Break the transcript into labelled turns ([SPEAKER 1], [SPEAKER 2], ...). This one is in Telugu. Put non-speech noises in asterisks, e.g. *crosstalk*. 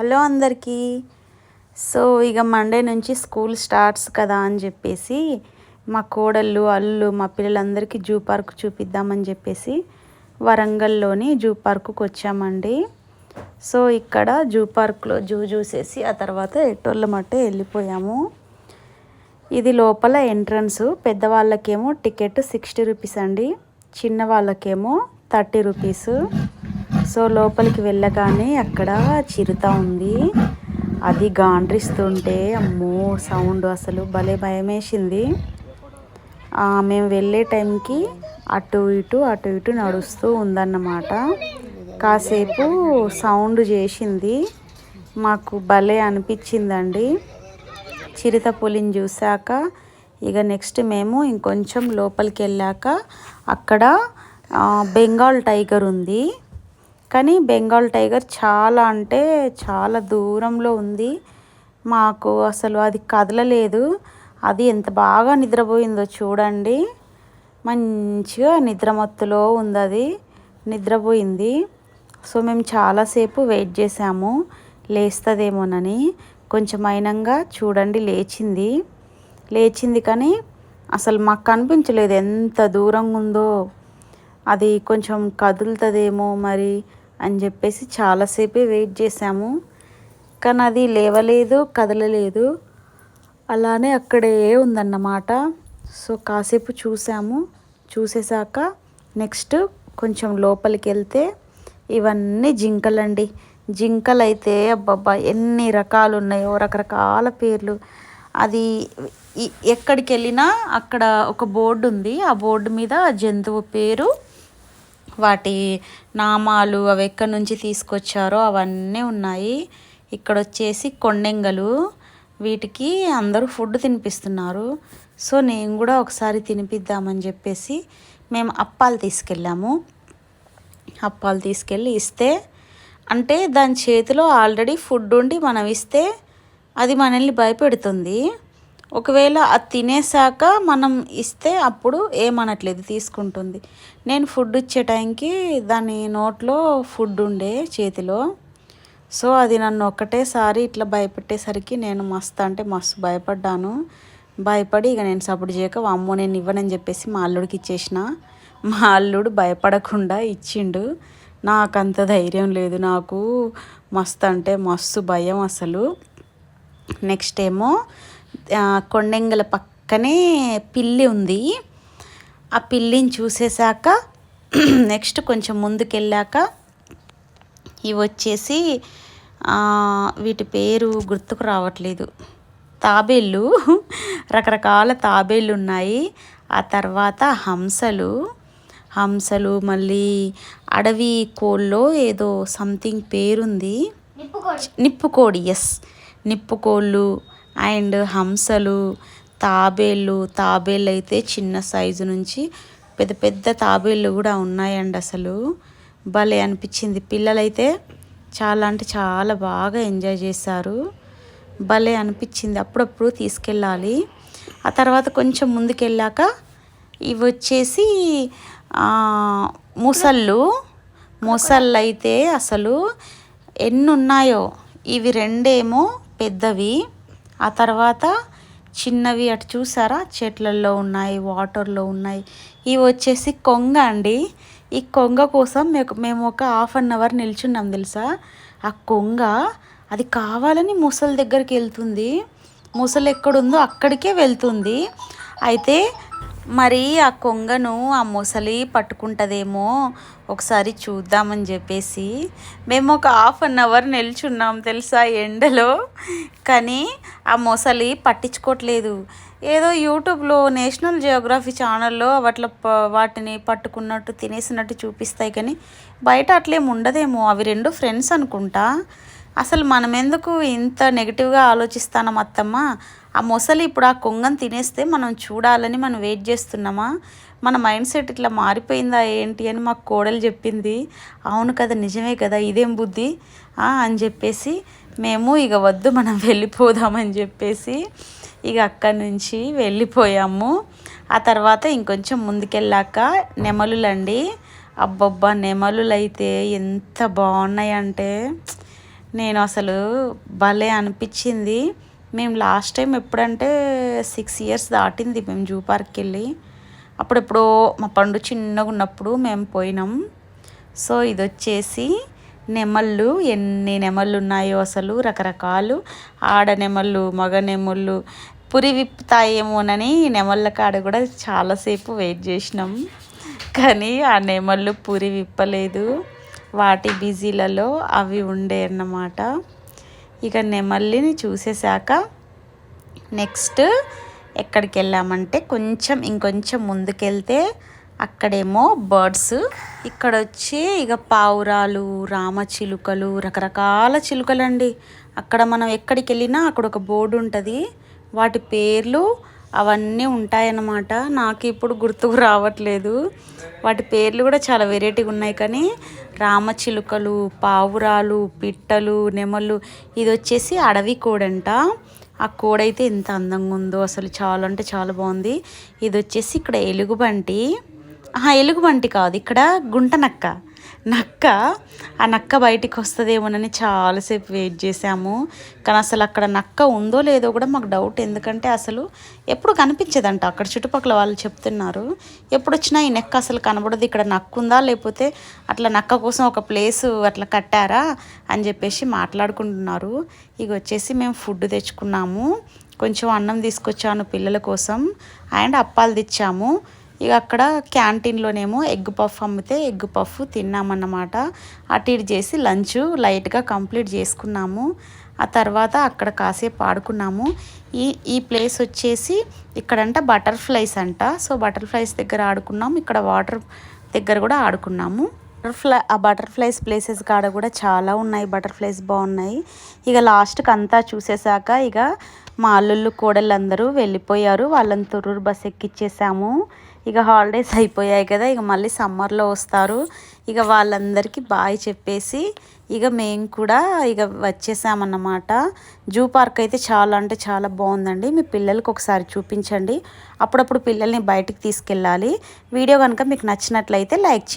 [SPEAKER 1] హలో అందరికీ. సో ఇక మండే నుంచి స్కూల్ స్టార్ట్స్ కదా అని చెప్పేసి మా కోడళ్ళు అల్లు మా పిల్లలందరికీ జూ పార్క్ చూపిద్దామని చెప్పేసి వరంగల్లోని జూ పార్కుకి వచ్చామండి. సో ఇక్కడ జూ పార్క్లో జూ చూసేసి ఆ తర్వాత ఎట్టోళ్ళమట్టే వెళ్ళిపోయాము. ఇది లోపల ఎంట్రన్స్. పెద్దవాళ్ళకేమో టికెట్ సిక్స్టీ రూపీస్ అండి. చిన్న వాళ్ళకేమో థర్టీ రూపీస్. సో లోపలికి వెళ్ళగానే అక్కడ చిరుత ఉంది. అది గాండ్రిస్తుంటే అమ్మో సౌండ్ అసలు భలే భయమేసింది. మేము వెళ్ళే టైంకి అటు ఇటు అటు ఇటు నడుస్తూ ఉందన్నమాట. కాసేపు సౌండ్ చేసింది. మాకు భలే అనిపించిందండి. చిరుత పులిని చూశాక ఇక నెక్స్ట్ మేము ఇంకొంచెం లోపలికి వెళ్ళాక అక్కడ బెంగాల్ టైగర్ ఉంది. కానీ బెంగాల్ టైగర్ చాలా అంటే చాలా దూరంలో ఉంది. మాకు అసలు అది కదలలేదు. అది ఎంత బాగా నిద్రపోయిందో చూడండి. మంచిగా నిద్రమత్తులో ఉంది అది నిద్రపోయింది. సో మేము చాలాసేపు వెయిట్ చేసాము లేస్తుందేమోనని. కొంచెం అయినంగా చూడండి లేచింది. లేచింది కానీ అసలు మాకు కనిపించలేదు. ఎంత దూరంగా ఉందో అది కొంచెం కదులుతుందేమో మరి. అని చెప్పేసి చాలాసేపే వెయిట్ చేసాము కానీ అది లేవలేదు కదలలేదు. అలానే అక్కడే ఉందన్నమాట. సో కాసేపు చూసాము చూసేసాక నెక్స్ట్ కొంచెం లోపలికి వెళ్తే ఇవన్నీ జింకలండి. జింకలు అయితే అబ్బబ్బా ఎన్ని రకాలు ఉన్నాయో రకరకాల పేర్లు. అది ఎక్కడికి వెళ్ళినా అక్కడ ఒక బోర్డు ఉంది ఆ బోర్డు మీద జంతువు పేరు వాటి నామాలు అవి ఎక్కడి నుంచి తీసుకొచ్చారో అవన్నీ ఉన్నాయి. ఇక్కడ వచ్చేసి కొండెంగలు. వీటికి అందరూ ఫుడ్ తినిపిస్తున్నారు. సో నేను కూడా ఒకసారి తినిపిద్దామని చెప్పేసి మేము అప్పాలు తీసుకెళ్ళాము. అప్పాలు తీసుకెళ్ళి ఇస్తే అంటే దాని చేతిలో ఆల్రెడీ ఫుడ్ ఉండి మనం ఇస్తే అది మనల్ని భయపెడుతుంది. ఒకవేళ అది తినేసాక మనం ఇస్తే అప్పుడు ఏమనట్లేదు తీసుకుంటుంది. నేను ఫుడ్ ఇచ్చే టైంకి దాని నోట్లో ఫుడ్ ఉండే చేతిలో. సో అది నన్ను ఒక్కటేసారి ఇట్లా భయపెట్టేసరికి నేను మస్తు అంటే మస్తు భయపడ్డాను. భయపడి ఇక నేను సపోర్ట్ చేయక అమ్మో నేను ఇవ్వనని చెప్పేసి మా అల్లుడికి ఇచ్చేసిన. మా అల్లుడు భయపడకుండా ఇచ్చిండు. నాకు అంత ధైర్యం లేదు నాకు మస్తు అంటే మస్తు భయం అసలు. నెక్స్ట్ ఏమో కొండెంగల పక్కనే పిల్లి ఉంది. ఆ పిల్లిని చూసేసాక *clears throat* నెక్స్ట్ కొంచెం ముందుకెళ్ళాక ఇవి వచ్చేసి వీటి పేరు గుర్తుకు రావట్లేదు. తాబేళ్ళు *laughs* రకరకాల తాబేళ్ళు ఉన్నాయి. ఆ తర్వాత హంసలు హంసలు మళ్ళీ అడవి కోళ్ళలో ఏదో సంథింగ్ పేరుంది. నిప్పుకోడి. ఎస్ నిప్పుకోళ్ళు అండ్ హంసలు తాబేళ్ళు తాబేళ్ళు అయితే చిన్న సైజు నుంచి పెద్ద పెద్ద తాబేళ్ళు కూడా ఉన్నాయండి అసలు. భలే అనిపించింది. పిల్లలైతే చాలా అంటే చాలా బాగా ఎంజాయ్ చేశారు. భలే అనిపించింది. అప్పుడప్పుడు తీసుకెళ్ళాలి. ఆ తర్వాత కొంచెం ముందుకెళ్ళాక ఇవి వచ్చేసి ముసళ్ళు ముసళ్ళు. అయితే అసలు ఎన్ని ఉన్నాయో ఇవి రెండేమో పెద్దవి. ఆ తర్వాత చిన్నవి అటు చూసారా? చెట్లల్లో ఉన్నాయి వాటర్లో ఉన్నాయి. ఇవి వచ్చేసి కొంగ అండి. ఈ కొంగ కోసం మేము ఒక హాఫ్ అన్ అవర్ నిల్చున్నాం తెలుసా? ఆ కొంగ అది కావాలని ముసలి దగ్గరికి వెళ్తుంది. ముసలి ఎక్కడుందో అక్కడికే వెళ్తుంది. అయితే మరి ఆ కొంగను ఆ మొసలి పట్టుకుంటుందేమో ఒకసారి చూద్దామని చెప్పేసి మేము ఒక హాఫ్ అన్ అవర్ నిల్చున్నాం తెలుసా ఎండలో. కానీ ఆ మొసలి పట్టించుకోవట్లేదు. ఏదో యూట్యూబ్లో నేషనల్ జియోగ్రఫీ ఛానల్లో అట్లా వాటిని పట్టుకున్నట్టు తినేసినట్టు చూపిస్తాయి కానీ బయట అట్లేం ఉండదేమో. అవి రెండు ఫ్రెండ్స్ అనుకుంటా. అసలు మనం ఎందుకు ఇంత నెగిటివ్గా ఆలోచిస్తానం అత్తమ్మ? ఆ మొసలి ఇప్పుడు ఆ కొంగను తినేస్తే మనం చూడాలని మనం వెయిట్ చేస్తున్నామా? మన మైండ్ సెట్ ఇట్లా మారిపోయిందా ఏంటి అని మాకు కోడలు చెప్పింది. అవును కదా నిజమే కదా ఇదేం బుద్ధి? అని చెప్పేసి మేము ఇక వద్దు మనం వెళ్ళిపోదామని చెప్పేసి ఇక అక్కడి నుంచి వెళ్ళిపోయాము. ఆ తర్వాత ఇంకొంచెం ముందుకెళ్ళాక నెమలులండి. అబ్బబ్బా నెమలులు అయితే ఎంత బాగున్నాయంటే నేను అసలు భలే అనిపించింది. మేము లాస్ట్ టైం ఎప్పుడంటే సిక్స్ ఇయర్స్ దాటింది మేము జూ పార్క్కి వెళ్ళి అప్పుడెప్పుడో మా పండు చిన్నగా ఉన్నప్పుడు మేము పోయినాం. సో ఇది వచ్చేసి నెమళ్ళు ఎన్ని నెమళ్ళు ఉన్నాయో అసలు రకరకాలు. ఆడ నెమళ్ళు మగ నెమళ్ళు పురి విప్పుతాయేమోనని నెమళ్ళ కాడ కూడా చాలాసేపు వెయిట్ చేసినాం. కానీ ఆ నెమళ్ళు పురి విప్పలేదు. వాటి బిజీలలో అవి ఉండే అన్నమాట. ఇక నెమల్లిని చూసేశాక నెక్స్ట్ ఎక్కడికి వెళ్ళామంటే కొంచెం ఇంకొంచెం ముందుకెళ్తే అక్కడేమో బర్డ్స్. ఇక్కడ వచ్చి ఇక పావురాలు రామచిలుకలు రకరకాల చిలుకలు అండి అక్కడ మనం ఎక్కడికి వెళ్ళినా అక్కడ ఒక బోర్డు ఉంటుంది వాటి పేర్లు అవన్నీ ఉంటాయన్నమాట. నాకు ఇప్పుడు గుర్తుకు రావట్లేదు. వాటి పేర్లు కూడా చాలా వెరైటీగా ఉన్నాయి కానీ రామచిలుకలు పావురాలు పిట్టలు నెమళ్ళు ఇది వచ్చేసి అడవి కోడంట. ఆ కోడైతే ఎంత అందంగా ఉందో అసలు చాలా అంటే చాలా బాగుంది. ఇది వచ్చేసి ఇక్కడ ఎలుగుబంటి. ఎలుగుబంటి కాదు ఇక్కడ గుంట నక్క ఆ నక్క బయటికి వస్తుందేమోనని చాలాసేపు వెయిట్ చేసాము కానీ అసలు అక్కడ నక్క ఉందో లేదో కూడా మాకు డౌట్. ఎందుకంటే అసలు ఎప్పుడు కనిపించదంట. అక్కడ చుట్టుపక్కల వాళ్ళు చెప్తున్నారు. ఎప్పుడు వచ్చినా ఈ నెక్క అసలు కనబడదు. ఇక్కడ నక్క ఉందా? లేకపోతే అట్లా నక్క కోసం ఒక ప్లేస్ అట్లా కట్టారా? అని చెప్పేసి మాట్లాడుకుంటున్నారు. ఇక వచ్చేసి మేము ఫుడ్ తెచ్చుకున్నాము. కొంచెం అన్నం తీసుకొచ్చాను పిల్లల కోసం. అండ్ అప్పాలు తెచ్చాము. ఇక అక్కడ క్యాంటీన్లోనేమో ఎగ్ పఫ్ అమ్మితే ఎగ్ పఫ్ తిన్నామన్నమాట. అటు ఇటు చేసి లంచ్ లైట్గా కంప్లీట్ చేసుకున్నాము. ఆ తర్వాత అక్కడ కాసేపు ఆడుకున్నాము. ఈ ఈ ప్లేస్ వచ్చేసి ఇక్కడంట బటర్ఫ్లైస్ అంట. సో బటర్ఫ్లైస్ దగ్గర ఆడుకున్నాము. ఇక్కడ వాటర్ దగ్గర కూడా ఆడుకున్నాము. బటర్ఫ్లై ఆ బటర్ఫ్లైస్ ప్లేసెస్ కాడ కూడా చాలా ఉన్నాయి. బటర్ఫ్లైస్ బాగున్నాయి. ఇక లాస్ట్కి అంతా చూసేసాక ఇక మా అల్లుళ్ళు కోడళ్ళు అందరూ వెళ్ళిపోయారు. వాళ్ళని తుర్రూరు బస్ ఎక్కిచ్చేసాము. ఇక హాలిడేస్ అయిపోయాయి కదా ఇక మళ్ళీ సమ్మర్లో వస్తారు. ఇక వాళ్ళందరికీ బాయ్ చెప్పేసి ఇక మేము కూడా ఇక వచ్చేసామన్నమాట. జూ పార్క్ అయితే చాలా అంటే చాలా బాగుందండి. మీ పిల్లలకి ఒకసారి చూపించండి. అప్పుడప్పుడు పిల్లల్ని బయటికి తీసుకెళ్ళాలి. వీడియో కనుక మీకు నచ్చినట్లయితే లైక్